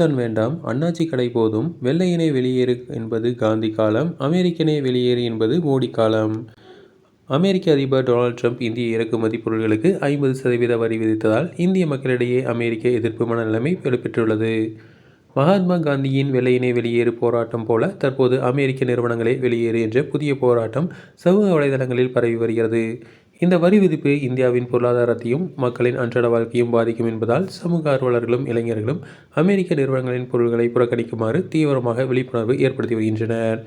Amazon வேண்டாம். அண்ணாச்சி கடை போதும். வெள்ளையனே வெளியேறு என்பது காந்தி காலம். அமெரிக்கனே வெளியேறு என்பது மோடி காலம். அமெரிக்க அதிபர் டொனால்ட் ட்ரம்ப் இந்திய இறக்குமதி பொருட்களுக்கு ஐம்பது சதவீத வரி விதித்ததால் இந்திய மக்களிடையே அமெரிக்க எதிர்ப்பு மனநிலைமை வெளிப்பெற்றுள்ளது மகாத்மா காந்தியின் வெள்ளையனே வெளியேறு போராட்டம் போல தற்போது அமெரிக்க நிறுவனங்களே வெளியேறு என்ற புதிய போராட்டம் சமூக வலைதளங்களில் பரவி வருகிறது. இந்த வரி விதிப்பு இந்தியாவின் பொருளாதாரத்தையும் மக்களின் அன்றாட வாழ்க்கையும் பாதிக்கும் என்பதால் சமூக ஆர்வலர்களும் இளைஞர்களும் அமெரிக்க நிறுவனங்களின் பொருள்களை புறக்கணிக்குமாறு தீவிரமாக விழிப்புணர்வு ஏற்படுத்தி வருகின்றனர்.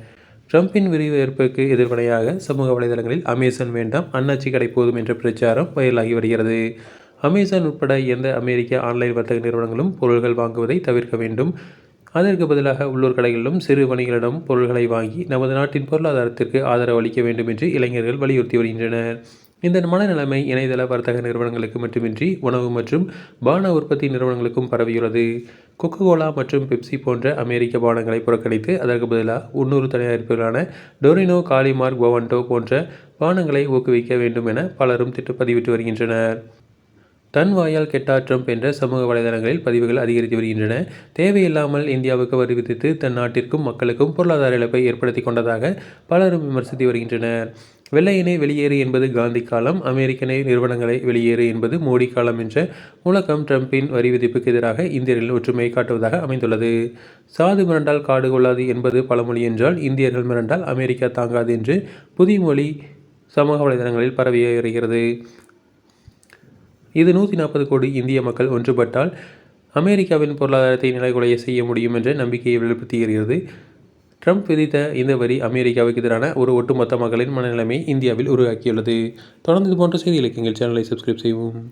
ட்ரம்பின் விரிவேற்புக்கு எதிர்வினையாக சமூக வலைதளங்களில் அமேசான் வேண்டாம் அண்ணாச்சி கடை போதும் என்ற பிரச்சாரம் வைரலாகி வருகிறது. அமேசான் உட்பட எந்த அமெரிக்க ஆன்லைன் வர்த்தக நிறுவனங்களும் பொருள்கள் வாங்குவதை தவிர்க்க வேண்டும். அதற்கு பதிலாக உள்ளூர் கடைகளிலும் சிறு வணிகளிடம் பொருள்களை வாங்கி நமது நாட்டின் பொருளாதாரத்திற்கு ஆதரவு அளிக்க வேண்டும் என்று இளைஞர்கள் வலியுறுத்தி வருகின்றனர். இந்த மனநிலைமை இணையதள வர்த்தக நிறுவனங்களுக்கு மட்டுமின்றி உணவு மற்றும் பான உற்பத்தி நிறுவனங்களுக்கும் பரவியுள்ளது. கொக்கோகோலா மற்றும் பெப்சி போன்ற அமெரிக்க பானங்களை புறக்கணித்து அதற்கு பதிலாக உள்ளூர் தயாரிப்புகளான டொரினோ காலிமார்க் கோவன்டோ போன்ற பானங்களை ஊக்குவிக்க வேண்டும் என பலரும் திட்டப்பதிவிட்டு வருகின்றனர். தன் வாயால் கெட்டா ட்ரம்ப் என்ற சமூக வலைதளங்களில் பதிவுகள் அதிகரித்து வருகின்றன. தேவையில்லாமல் இந்தியாவுக்கு வரி விதித்து தன் நாட்டிற்கும் மக்களுக்கும் பொருளாதார இழப்பை ஏற்படுத்தி கொண்டதாக பலரும் விமர்சித்து வருகின்றனர். வெள்ளையினை வெளியேறு என்பது காந்தி காலம் அமெரிக்கனை நிறுவனங்களை வெளியேறு என்பது மோடி காலம் என்ற முழக்கம் ட்ரம்பின் வரி விதிப்புக்கு எதிராக இந்தியர்கள் ஒற்றுமையை காட்டுவதாக அமைந்துள்ளது. சாது மிரண்டால் காடு கொள்ளாது என்பது பழமொழி என்றால் இந்தியர்கள் மிரண்டால் அமெரிக்கா தாங்காது என்று புதிய மொழி சமூக வலைதளங்களில் பரவி வருகிறது இது நூற்றி நாற்பது கோடி இந்திய மக்கள் ஒன்றுபட்டால் அமெரிக்காவின் பொருளாதாரத்தை நிலைகுலைய செய்ய முடியும் என்ற நம்பிக்கையை வெளிப்படுத்துகிறது ட்ரம்ப் விதித்த இந்த வரி அமெரிக்காவுக்கு எதிரான ஒரு ஒட்டுமொத்த மக்களின் மனநிலைமை இந்தியாவில் உருவாக்கியுள்ளது. தொடர்ந்து இது போன்ற செய்திகளுக்கு எங்கள் சேனலை சப்ஸ்கிரைப் செய்வோம்